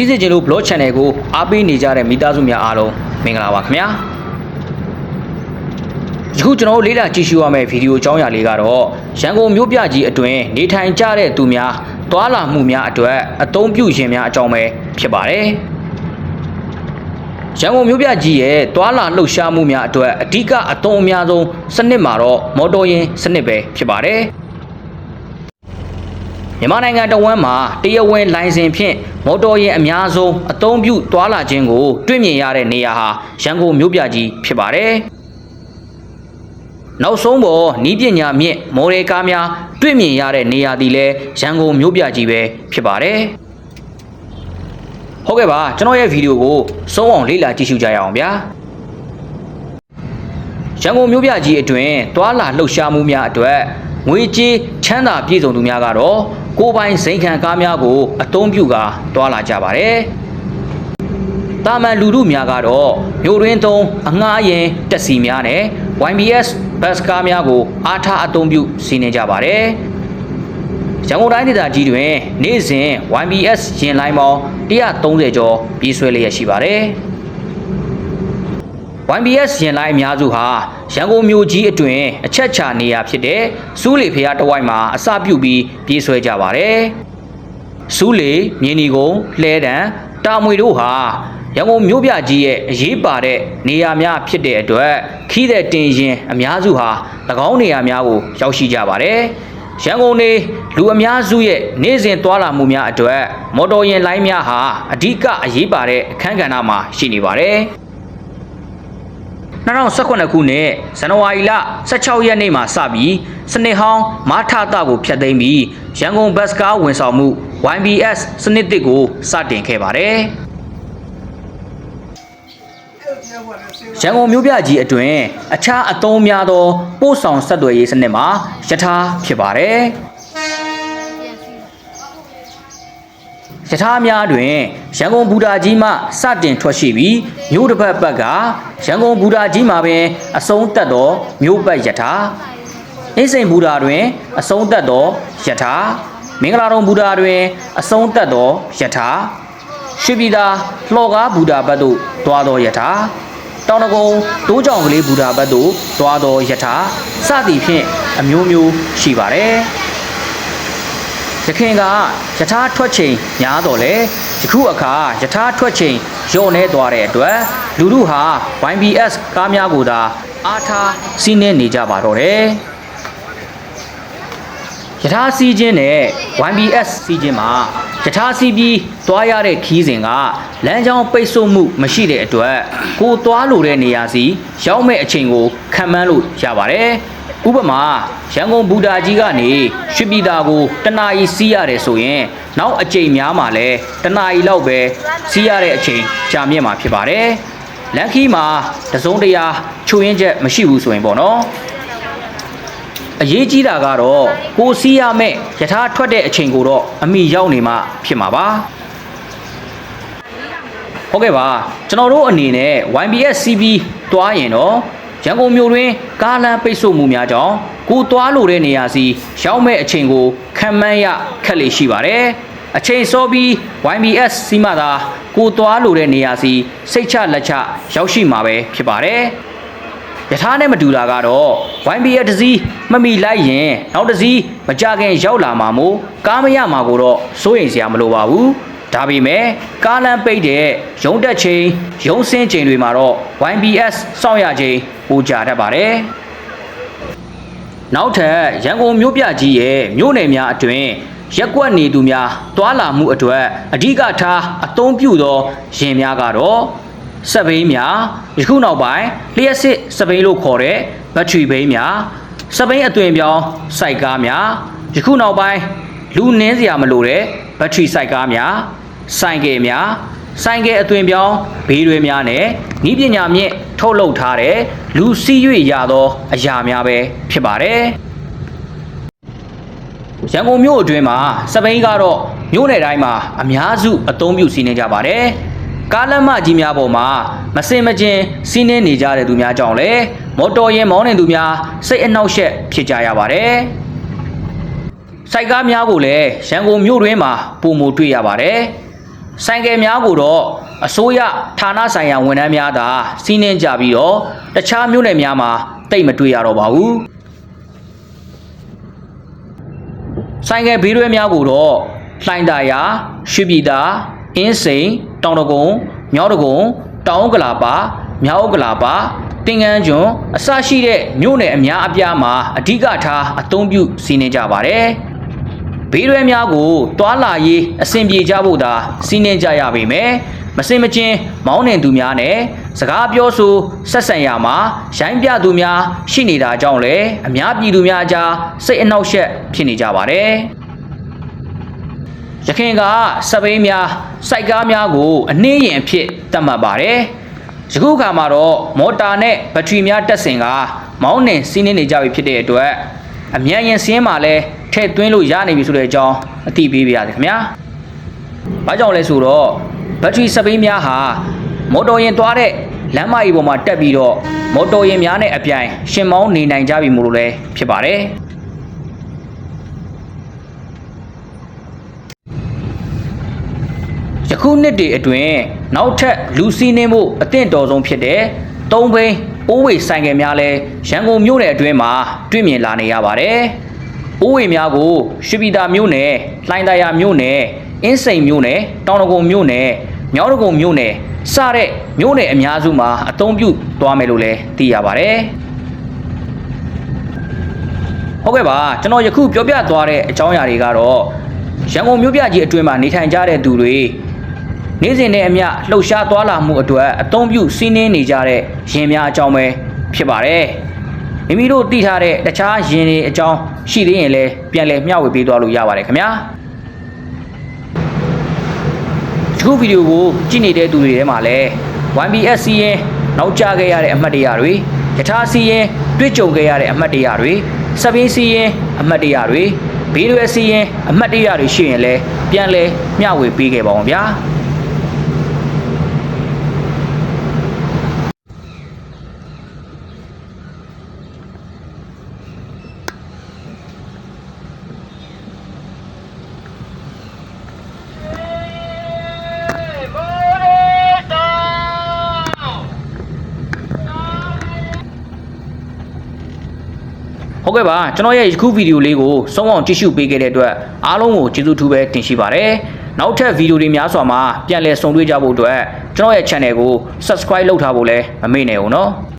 တိစစ်ချင်းတို့ blog channel ကိုအားပေးနေကြတဲ့မိသားစုများအားလုံးမင်္ဂလာပါခင်ဗျာယခုကျွန်တော်တို့လေ့လာကြည့်ရှုရမယ့်ဗီဒီယိုအကြောင်းအရာလေးကတော့ရန်ကုန်မြို့ပြကြီးအတွင်းနေထိုင်ကြတဲ့သူများတွာလာမှုများအတွက်အသုံးပြုခြင်းများအကြောင်းပဲဖြစ်ပါတယ်ရန်ကုန်မြို့ပြကြီးရဲ့တွာလာလှုပ်ရှားမှုများအတွက်အဓိကအသုံးအများဆုံးစနစ်မှာတော့မော်တော်ယာဉ်စနစ်ပဲဖြစ်ပါတယ် မြန်မာနိုင်ငံတဝန်းမှာတရားဝင်လိုင်စင်ဖြင့်မော်တော်ယာဉ်အများဆုံးအသုံးပြုတွာလာခြင်းကိုတွေ့မြင်ရတဲ့နေရာဟာရန်ကုန်မြို့ပြကြီးဖြစ်ပါတယ်နောက်ဆုံးပေါ်နီးပညာမြင့်မော်ဒယ်ကားများတွေ့မြင်ရတဲ့နေရာသည်လည်းရန်ကုန်မြို့ပြကြီးပဲဖြစ်ပါတယ်ဟုတ်ကဲ့ပါကျွန်တော်ရဲ့ဗီဒီယိုကိုစုံအောင်လေ့လာကြည့်ရှုကြရအောင်ဗျာရန်ကုန်မြို့ပြကြီးအတွင်းတွာလာလှုပ်ရှားမှုများအတွက် ငွေကြေးချမ်းသာပြည့်စုံသူများကတော့ကိုယ်ပိုင်စိန်ခံကားများကိုအသုံးပြုကာတွာလာကြပါတယ်တာမန်လူထုများကတော့မြို့တွင်းသုံးအငှားရင်တက်စီများနဲ့ YBS ဘတ်ကားများကိုအားထားအသုံးပြုစီးနေကြပါတယ်။ရန်ကုန်တိုင်းဒေသကြီးတွင် နေ့စဉ် YBS ရင်လိုင်းပေါင်း130ကျော်ပြေးဆွဲလျက်ရှိပါတယ်။ YBS ရင်လိုင်းအများစုဟာရန်ကုန်မြို့ကြီးအတွင်းအချက်ချာနေရာဖြစ်တဲ့စူးလီဖျားတဝိုက်မှာအစပြုပြီးပြေးဆွဲကြပါတယ်။စူးလီမြင်းဒီကုန်းလှဲတံတာမွေတို့ဟာရန်ကုန်မြို့ပြကြီးရဲ့အရေးပါတဲ့နေရာများဖြစ်တဲ့အတွက်ခီးတဲ့တင်ရင်အများစုဟာ၎င်းနေရာများကိုရောက်ရှိကြပါတယ်။ရန်ကုန်နေလူအများစုရဲ့နေ့စဉ်သွားလာမှုများအတွက်မော်တော်ယာဉ်လိုင်းများဟာအဓိကအရေးပါတဲ့အခန်းကဏ္ဍမှာရှိနေပါတယ်။ 2018ခုနှစ်ဇန်နဝါရီလ16ရက်နေ့မှာစပြီးစနစ်ဟောင်းမာထတာကိုဖျက်သိမ်းပြီးရန်ကုန်ဘတ်စကားဝန်ဆောင်မှု YBS စနစ်တစ်ကိုစတင်ခဲ့ပါတယ်။ရန်ကုန်မြို့ပြကြီးအတွင်းအခြားအသုံးများသောပို့ဆောင်ဆက်သွယ်ရေးစနစ်မှာယထာဖြစ်ပါတယ်။ ယထာများတွင်ရန်ကုန်ဘူတာကြီးမှစတင်ထွက်ရှိပြီးမြို့တစ်ဖက်ဘက်ကရန်ကုန်ဘူတာကြီးမှာပင်အဆုံးသက်သောမြို့ပတ်ယထာအင်းစိန်ဘူတာတွင်အဆုံးသက်သောယထာမင်္ဂလာတုံဘူတာတွင်အဆုံးသက်သောယထာရွှေပြည်သာလှော်ကားဘူတာဘက်သို့တွားသောယထာတောင်တကုံတိုးကြောင်ကလေးဘူတာဘက်သို့တွားသောယထာစသည်ဖြင့်အမျိုးမျိုးရှိပါတယ် ရခင်ကယထာထွက်ချိန်များတော့လေယခုအခါယထာထွက်ချိန်လျော့နေသွားတဲ့အတွက်လူလူဟာ YBS ကားများကိုသာအားထားစီးနှင်းနေကြပါတော့တယ်ယထာစီးခြင်းနဲ့ YBS စီးခြင်းမှာယထာစီးပြီးသွားရတဲ့ခီးစဉ်ကလမ်းကြောင်းပိတ်ဆို့မှုမရှိတဲ့အတွက်ကိုသွားလိုတဲ့နေရာစီရောက်မဲ့အချိန်ကိုခံမှန်းလို့ရပါတယ် ဥပမာရန်ကုန်ဘူတာကြီးကနေရွှေပြည်သာကိုတနာရီစီးရတယ်ဆိုရင် နောက်အချိန်များမှာလဲတနာရီလောက်ပဲစီးရတဲ့အချိန်ကြာမြင့်မှာဖြစ်ပါတယ်လန်ခီမှာတစုံတရာချိုးရင်းချက်မရှိဘူးဆိုရင်ပေါ့နော်အရေးကြီးတာကတော့ကိုစီးရမဲ့ယထာထွက်တဲ့အချိန်ကိုတော့အမိရောက်နေမှဖြစ်မှာပါဟုတ်ကဲ့ပါကျွန်တော်တို့အနေနဲ့ YBS CB တွားရင်တော့ ရန်ကုန်မြို့တွင်ကားလမ်းပိတ်ဆို့မှုများကြောင့်ကိုတွားလိုတဲ့နေရာစီရောက်မဲ့အချိန်ကိုခံမှန်းရခက်လေရှိပါတယ်အချိန်စောပြီး YBS စီးမှသာကိုတွားလိုတဲ့နေရာစီစိတ်ချလက်ချရောက်ရှိမှာပဲဖြစ်ပါတယ်ယထာနဲ့မတူတာကတော့ YBS တစ်စီးမမီလိုက်ရင်နောက်တစ်စီးမကြခင်ရောက်လာမှာမို့ကားမရမှာကိုတော့စိုးရိမ်စရာမလိုပါဘူး ဒါပေမဲ့ကားလမ်းပိတ်တဲ့ရုံတက်ချိန်ရုံဆင်းချိန်တွေမှာတော့ YBS စောင့်ရချိန်ပိုကြတတ်ပါတယ်နောက်ထပ်ရန်ကုန်မြို့ပြကြီးရဲ့မြို့နယ်များအတွင်းရက်ကွက်နေသူများတွာလာမှုအတွက်အဓိကထားအသုံးပြုသောယင်များကတော့စက်ဘိန်းများယခုနောက်ပိုင်းလျှက်စစ်စက်ဘိန်းလို့ခေါ်တဲ့ဘက်ထရီဘိန်းများစက်ဘိန်းအသွင်ပြောင်းစိုက်ကားများယခုနောက်ပိုင်းလူနင်းစရာမလိုတဲ့ဘက်ထရီစိုက်ကားများ ဆိုင်ကယ်များဆိုင်ကယ်အသွင်ပြောင်းဘေးတွေများနဲ့ဤပညာမြင့်ထုတ်လုပ်ထားတဲ့လူစီး၍ရသောအရာများပဲဖြစ်ပါတယ်ရန်ကုန်မြို့အတွင်းမှာစပိန်ကတော့မြို့နယ်တိုင်းမှာအများစုအသုံးပြုစီးနေကြပါတယ်ကားလမ်းမကြီးများပေါ်မှာမစင်မကျင်စီးနှင်းနေကြတဲ့သူများကြောင့်လည်းမော်တော်ယာဉ်မောင်းနေသူများစိတ်အနှောက်အယှက်ဖြစ်ကြရပါတယ်စိုက်ကားများကိုလည်းရန်ကုန်မြို့တွင်းမှာပုံမတွေ့ရပါတယ် ဆိုင်ကယ်များကိုတော့အစိုးရဌာနဆိုင်ရာဝန်ထမ်းများသာစီးနှင်းကြပြီးတော့တခြားမြို့နယ်များမှာတိတ်မတွေ့ရတော့ပါဘူးဆိုင်ကယ်ဘေးရွယ်များကိုတော့လှိုင်သာယာရွှေပြည်သာအင်းစိန်တောင်တကုံမြောက်တကုံတောင်ဥက္ကလာပါမြောက်ဥက္ကလာပါတင်ငန်းကျွန်းအစရှိတဲ့မြို့နယ်အများအပြားမှာအဓိကထားအသုံးပြုစီးနှင်းကြပါတယ် ဘေးရွယ်များကိုတွာလာရေးအဆင်ပြေကြဖို့သာစီးနှင်းကြရပေမယ်မစင်မချင်းမောင်းနှင်သူများနဲ့စကားပြောဆိုဆက်ဆံရမှာရိုင်းပြသူများရှိနေတာကြောင့်လည်းအများပြည်သူများကြားစိတ်အနှောက်အယှက်ဖြစ်နေကြပါတယ်ရခင်ကစပိန်များစိုက်ကားများကိုအနှင်းရင်အဖြစ်သတ်မှတ်ပါတယ်ယခုအခါမှာတော့မော်တာနဲ့ဘက်ထရီများတက်ဆင်ကမောင်းနှင်စီးနှင်းနေကြပြီဖြစ်တဲ့အတွက်အမြန်ရင်စင်းမှာလည်း ထည့်သွင်းလို့ရနေပြီဆိုတဲ့အကြောင်းအသိပေးပါရစေခင်ဗျာ။ဘာကြောင့်လဲဆိုတော့ဘက်ထရီစပိန်များဟာမော်တော်ယာဉ်သွားတဲ့လမ်းမကြီးပေါ်မှာတက်ပြီးတော့မော်တော်ယာဉ်များနဲ့အပြိုင်ရှင်မောင်းနေနိုင်ကြပြီမို့လို့လည်းဖြစ်ပါတယ်။ယခုနှစ်တွေအတွင်းနောက်ထပ်လူစီးနှင်းမှုအသင့်တော်ဆုံးဖြစ်တဲ့သုံးဘိန်းအိုးဝေဆိုင်ကယ်များလည်းရန်ကုန်မြို့နယ်အတွင်းမှာတွေ့မြင်လာနေရပါတယ်။ အိုးဝေများကိုရွှေပြည်သာမြို့နယ်၊လှိုင်သာယာမြို့နယ်၊အင်းစိန်မြို့နယ်၊တောင်တကုံမြို့နယ်၊မြောက်တကုံမြို့နယ်စတဲ့မြို့နယ်အများစုမှာအသုံးပြုသွားမယ်လို့လည်းသိရပါတယ်။ဟုတ်ကဲ့ပါကျွန်တော်ယခုပြောပြသွားတဲ့အကြောင်းအရာတွေကတော့ရန်ကုန်မြို့ပြကြီးအတွင်းမှာနေထိုင်ကြတဲ့သူတွေနေ့စဉ်နဲ့အမျှလှုပ်ရှားသွားလာမှုအတွက်အသုံးပြုစီးနှင်းနေကြတဲ့ရင်များအကြောင်းပဲဖြစ်ပါတယ် မိမိတို့သိထားတဲ့တခြားရင်တွေအကြောင်းရှိသေးရင်လည်းပြန်လည်မျှဝေပေးသွားလို့ရပါတယ်ခင်ဗျာဒီခုဗီဒီယိုကိုကြည့်နေတဲ့သူတွေထဲမှာလည်း YBS စီးရင်နောက်ကျခဲ့ရတဲ့အမှတ်တရတွေယထာစီးရင်တွေ့ကြုံခဲ့ရတဲ့အမှတ်တရတွေစပင်းစီးရင်အမှတ်တရတွေဘေးရွယ်စီးရင်အမှတ်တရတွေရှိရင်လည်းပြန်လဲမျှဝေပေးခဲ့ပါအောင်ဗျာ ဟုတ်ကဲ့ပါကျွန်တော်ရဲ့ယခုဗီဒီယိုလေးကိုဆုံးအောင်ကြည့်ရှုပေးခဲ့တဲ့အတွက်အားလုံးကိုကျေးဇူးထူးပဲတင်ရှိပါတယ်နောက်ထပ်ဗီဒီယိုတွေများစွာမှာပြန်လည်ဆုံတွေ့ကြဖို့အတွက်ကျွန်တော်ရဲ့ channel ကို subscribe လုပ်ထားဖို့လည်းမမေ့နဲ့ဦးနော်